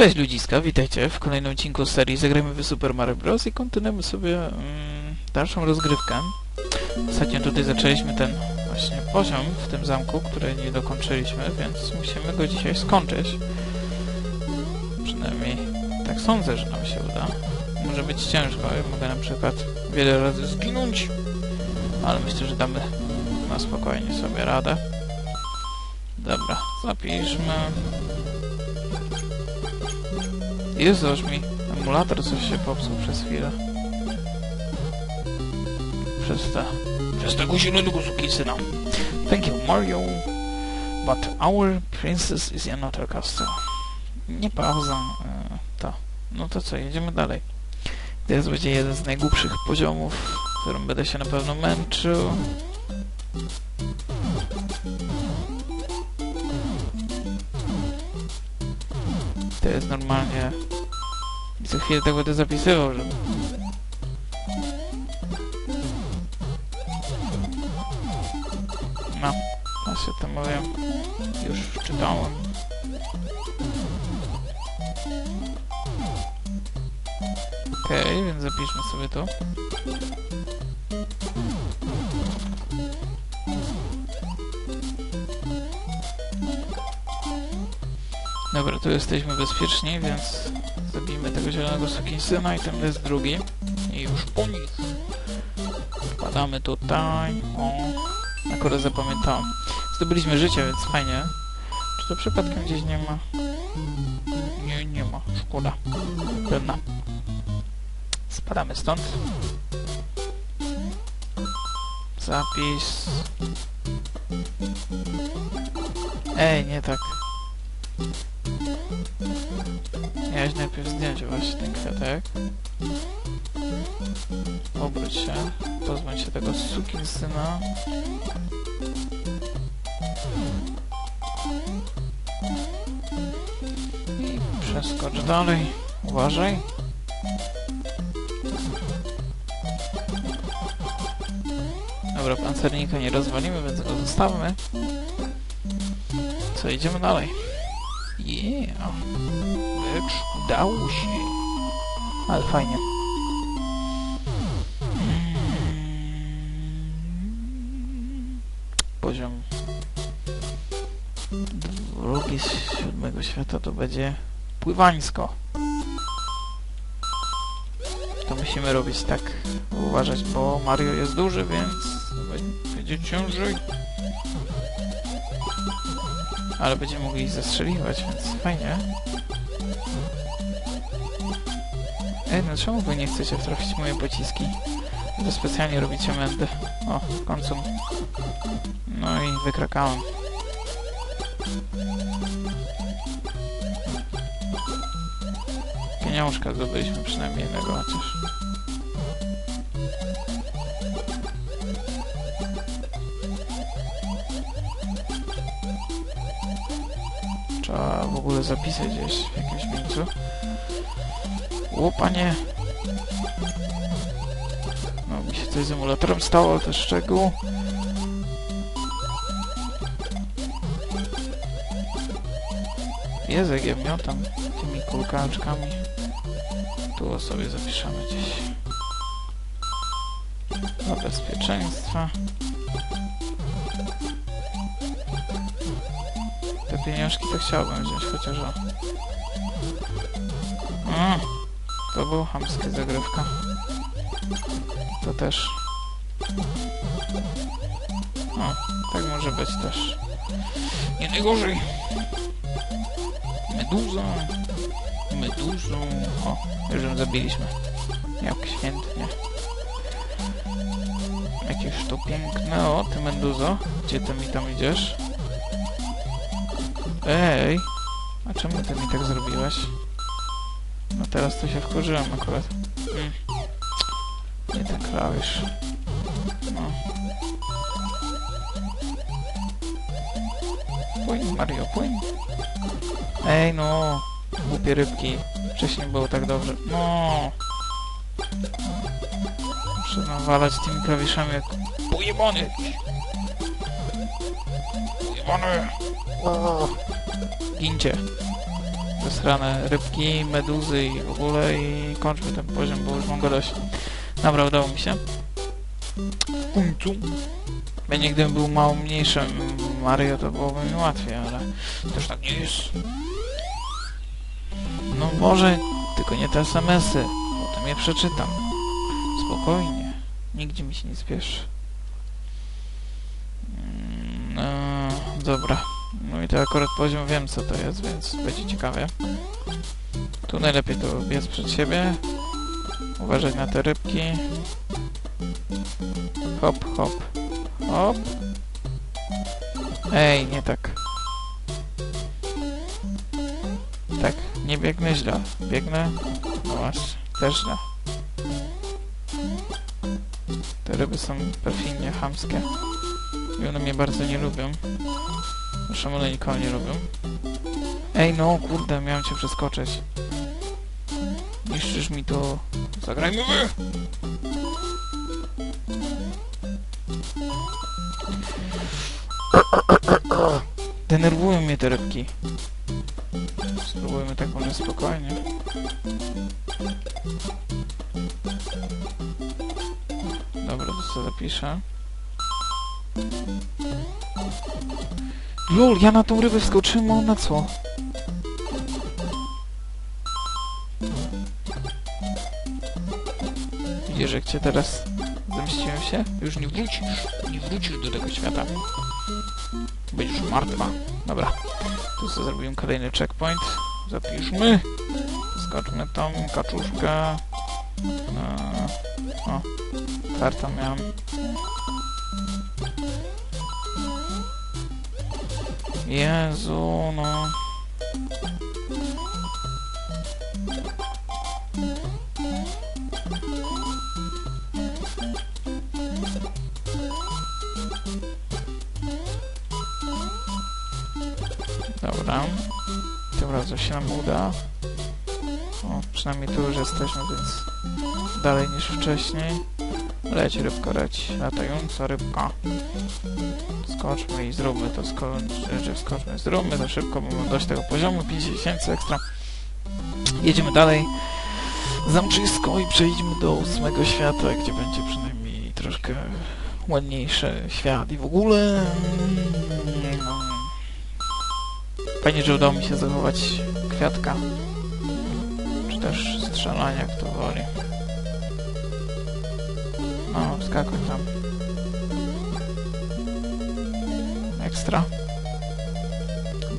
Cześć ludziska, witajcie w kolejnym odcinku serii Zagrajmy w Super Mario Bros. i kontynuujemy sobie mm, dalszą rozgrywkę. Ostatnio tutaj zaczęliśmy ten właśnie poziom w tym zamku, który nie dokończyliśmy, więc musimy go dzisiaj skończyć. Przynajmniej tak sądzę, że nam się uda. Może być ciężko, ja mogę na przykład wiele razy zginąć, ale myślę, że damy na spokojnie sobie radę. Dobra, zapiszmy. Jezu, aż mi emulator coś się popsuł przez chwilę. Przez te... Przez tego zielonego sukisyna. Thank you, Mario. But our princess is another castle. Nie. E, to. No to co, jedziemy dalej. To będzie jeden z najgłupszych poziomów, w którym będę się na pewno męczył. To jest normalnie... I co chwilę tak będę zapisywał, że... No, ja się to mówię. Już czytałem. Okej, okay, więc zapiszmy sobie to. Dobra, tu jesteśmy bezpieczni, więc zabijmy tego zielonego sukinsyna i ten jest drugi. I już po nich. Wpadamy tutaj. O, akurat zapamiętałem. Zdobyliśmy życie, więc fajnie. Czy to przypadkiem gdzieś nie ma? Nie, nie ma. Szkoda. Pewna. Spadamy stąd. Zapis. Ej, nie tak. Miałeś najpierw zdjąć właśnie ten kwiatek. Obróć się. Pozbądź się tego sukinsyna. I przeskocz dalej. Uważaj. Dobra, pancernika nie rozwalimy, więc go zostawmy. Co, idziemy dalej. Yeah. Lecz udało się. Ale fajnie. Poziom drugi z siódmego świata to będzie pływańsko. To musimy robić tak, uważać, bo Mario jest duży, więc będzie ciężej. Ale będziemy mogli ich zastrzeliwać, więc fajnie. Ej, no czemu wy nie chcecie trafić moje pociski? Wy specjalnie robicie mędy. O, w końcu. No i wykrakałem. Pieniążka zdobyliśmy przynajmniej jednego chociaż. Trzeba w ogóle zapisać gdzieś w jakimś miejscu. O, panie! No, mi się coś z emulatorem stało, ale to szczegół. Jezu, jak ja miotam tymi kulkaczkami. Tu sobie zapiszemy gdzieś. Dla bezpieczeństwa. Te pieniążki to chciałbym wziąć, chociaż o... Mm, to był hamska zagrywka. To też. O, tak może być też. Nie najgorzej. Meduza. Meduzą. O, już ją zabiliśmy. Jak świętnie. Jakieś to piękne. O, ty Meduzo. Gdzie ty mi tam idziesz? Ej! A czemu ty mi tak zrobiłaś? No teraz to się wkurzyłem akurat. Nie ten klawisz. No. Płyń, Mario, płyń. Ej, no. Głupie rybki. Wcześniej było tak dobrze. No. Muszę nawalać tymi klawiszami jak pojebany O. Gincie. wysrane rybki, meduzy i w ogóle i kończmy ten poziom, bo już mam go dość. Dobra, udało mi się. W końcu. Będzie gdybym był mało mniejszym Mario, to byłoby mi łatwiej, ale też tak nie jest. No może, tylko nie te SMS-y. Potem je przeczytam. Spokojnie. Nigdzie mi się nie spieszy. Mm, No, dobra. No i to akurat poziom wiem co to jest, więc będzie ciekawie. Tu najlepiej to biec przed siebie. Uważać na te rybki. Hop, hop, hop. Ej, nie tak. Tak, nie biegnę źle. Biegnę... No właśnie, też źle. Te ryby są perfidnie chamskie. I one mnie bardzo nie lubią. Zresztą one nikogo nie lubią. Ej, no kurde, miałem cię przeskoczyć. Niszczysz mi to... Zagrajmy wy! Denerwują mnie te rybki. Spróbujmy tak może spokojnie. Dobra, to sobie zapiszę. Lol, ja na tą rybę wskoczyłem, a ona co? Widzisz, jak cię teraz zemściłem się? Już nie wrócisz, nie wrócisz do tego świata. Będziesz martwa. Dobra, tu sobie zrobimy kolejny checkpoint. Zapiszmy. Skoczmy tą kaczuszkę. Eee, o, kartę miałem. Jezu, no. Dobra. Tym razem się nam uda. O, przynajmniej tu już jesteśmy, więc dalej niż wcześniej. Leć rybko, leć. Latająca rybka. Skoczmy i zróbmy to skończy, skoczmy, zróbmy to szybko, bo mam dość tego poziomu, 5000 ekstra. Jedziemy dalej. Zamczysko i przejdźmy do ósmego świata, gdzie będzie przynajmniej troszkę ładniejszy świat i w ogóle... mm, No, fajnie, że udało mi się zachować kwiatka. Czy też strzelania, kto woli. Wskakuj tam. Ekstra.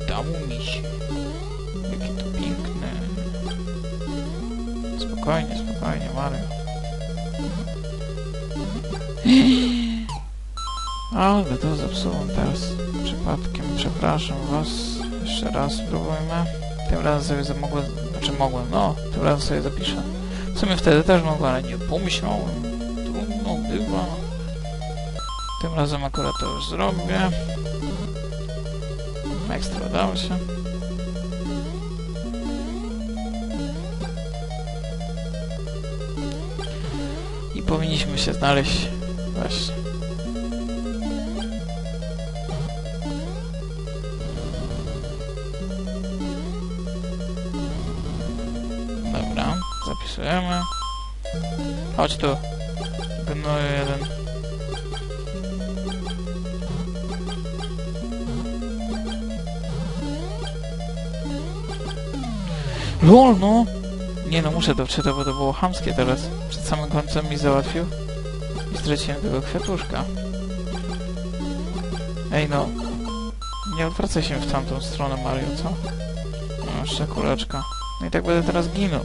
Udało mi się. Jakie to piękne. Spokojnie, spokojnie, Mario. Ale to zepsułem teraz przypadkiem. Przepraszam was. Jeszcze raz spróbujmy. Tym razem sobie za- mogłem... Znaczy mogłem, no. Tym razem sobie zapiszę. W sumie wtedy też mogłem, ale nie pomyślałem. Trudno bywa. Tym razem akurat to już zrobię. Ekstra udało się. I powinniśmy się znaleźć właśnie. Dobra, zapisujemy. Chodź tu. Gnoju jeden. LOL, no! Nie no, muszę to wczytać, bo to było chamskie teraz. Przed samym końcem mi załatwił. I straciłem tego kwiatuszka. Ej no. Nie odwracaj się w tamtą stronę, Mario, co? No, jeszcze kuleczka. No i tak będę teraz ginął.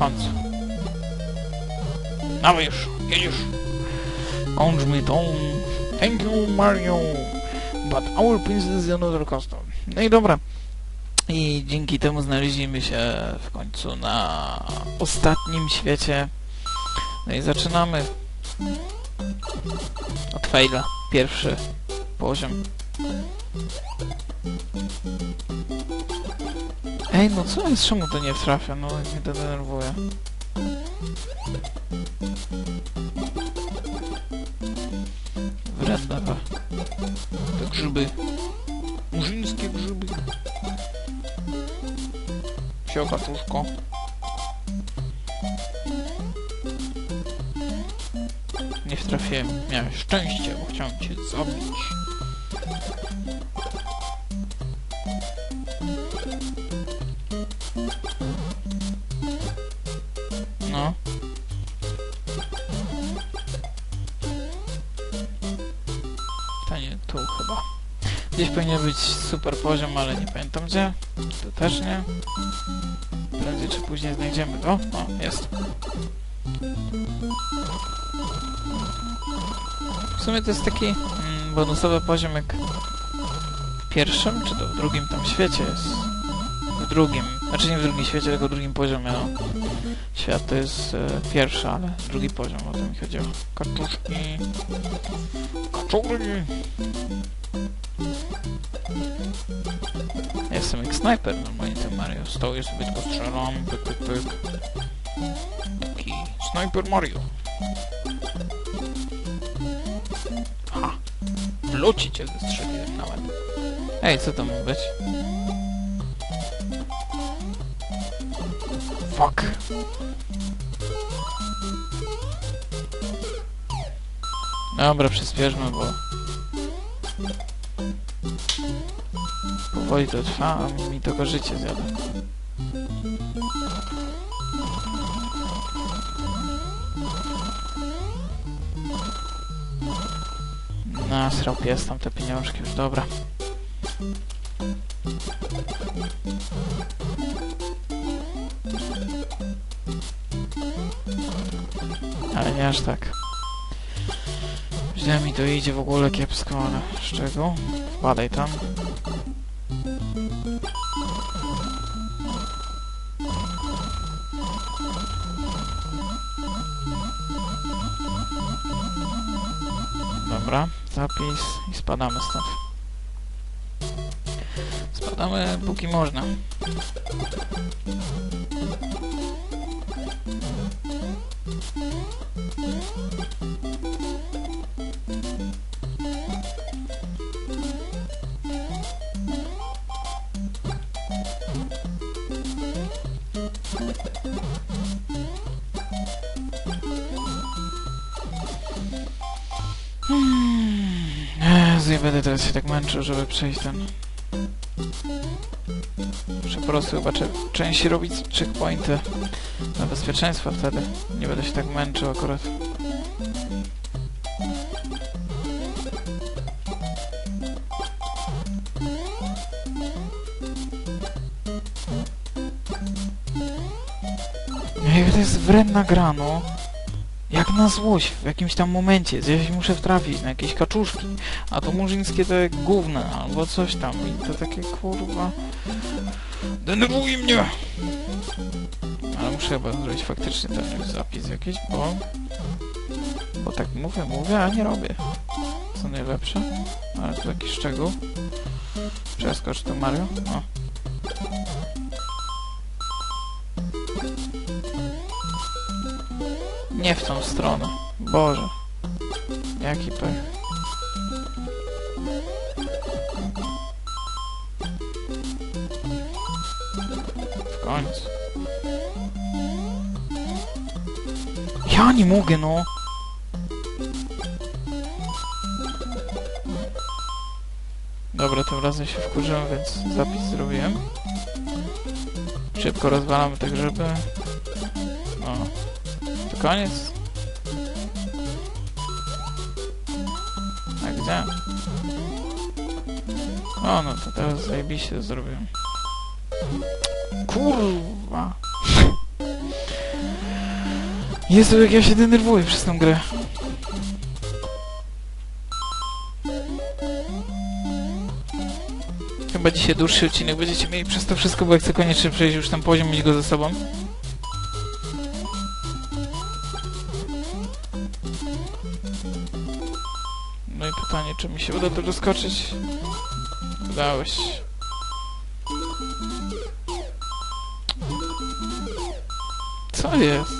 Końcu. Dawaj już, jedziesz. Kończ mi tą... Thank you, Mario. But our princess is another custom. No i dobra. I dzięki temu znaleźliśmy się w końcu na ostatnim świecie. No i zaczynamy. Od faila. Pierwszy poziom. Ej, no co jest? Czemu to nie trafia? No, mnie to denerwuje. Wredne. te, grzyby. Murzyńskie grzyby. Sio, kaczuszko. Nie wtrafiłem. Miałeś szczęście, bo chciałem cię zabić. Gdzieś powinien być super poziom, ale nie pamiętam gdzie. Tu też nie. Prędzej czy później znajdziemy go. O, jest. W sumie to jest taki mm, bonusowy poziom jak w pierwszym, czy to w drugim tam świecie jest. W drugim, znaczy nie w drugim świecie, tylko w drugim poziomie, no. Świat to jest e, pierwszy, ale drugi poziom, o to mi chodziło. Kaczuszki. Kaczury. Jestem jak snajper normalnie ten Mario. Stoję sobie tylko strzelam, pyk, pyk, pyk. Taki snajper Mario. Ha! W locie cię zestrzeliłem. Ej, co to ma być? Fuck. Dobra, przyspieszmy, bo... Powoli to trwa, a mi tylko życie zjada. Nasrał pies tam te pieniążki już, dobra. Ale nie aż tak. Źle mi to idzie w ogóle kiepsko, ale z czego? Wpadaj tam. Zapis i spadamy stąd. Spadamy póki można. Ja będę teraz się tak męczył, żeby przejść ten... Muszę po prostu chyba częściej robić checkpointy na bezpieczeństwo wtedy. Nie będę się tak męczył akurat. Ej, to jest wredna gra, no. Jak na złość, w jakimś tam momencie, gdzieś muszę wtrafić na jakieś kaczuszki, a to murzyńskie to jak gówno, albo coś tam i to takie kurwa... Denerwuje mnie! Ale muszę chyba zrobić faktycznie ten zapis jakiś, bo... Bo tak mówię, mówię, a nie robię. Co najlepsze. Ale tu jakiś szczegół. Przeskocz to Mario. O. Nie w tą stronę. Boże. Jaki pech. W końcu. Ja nie mogę, no. Dobra, tym razem się wkurzyłem, więc zapis zrobiłem. Szybko rozwalamy te grzyby. Koniec? A gdzie? O, no to teraz zajebiście zrobiłem. Kurwa! Jezu, jak ja się denerwuję przez tą grę. Chyba dzisiaj dłuższy odcinek będziecie mieli przez to wszystko, bo chcę koniecznie przejść już ten poziom, mieć go ze sobą. No i pytanie, czy mi się uda tu doskoczyć? Udało się. Co jest?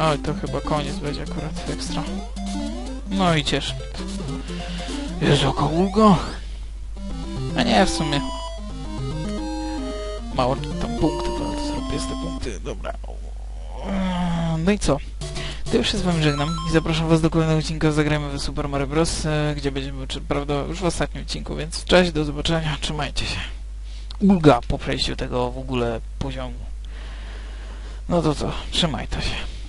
Oj, to chyba koniec będzie akurat ekstra. No i to. Jezu, jaka ulga. A nie, w sumie. Mało tam punktów, ale zrobię z te punkty, dobra. No i co? To już się z wami żegnam i zapraszam was do kolejnego odcinka Zagrajmy w Super Mario Bros., e, gdzie będziemy, czy, prawda, już w ostatnim odcinku, więc cześć, do zobaczenia, trzymajcie się. Ulga po przejściu tego w ogóle poziomu. No to co, trzymaj to się.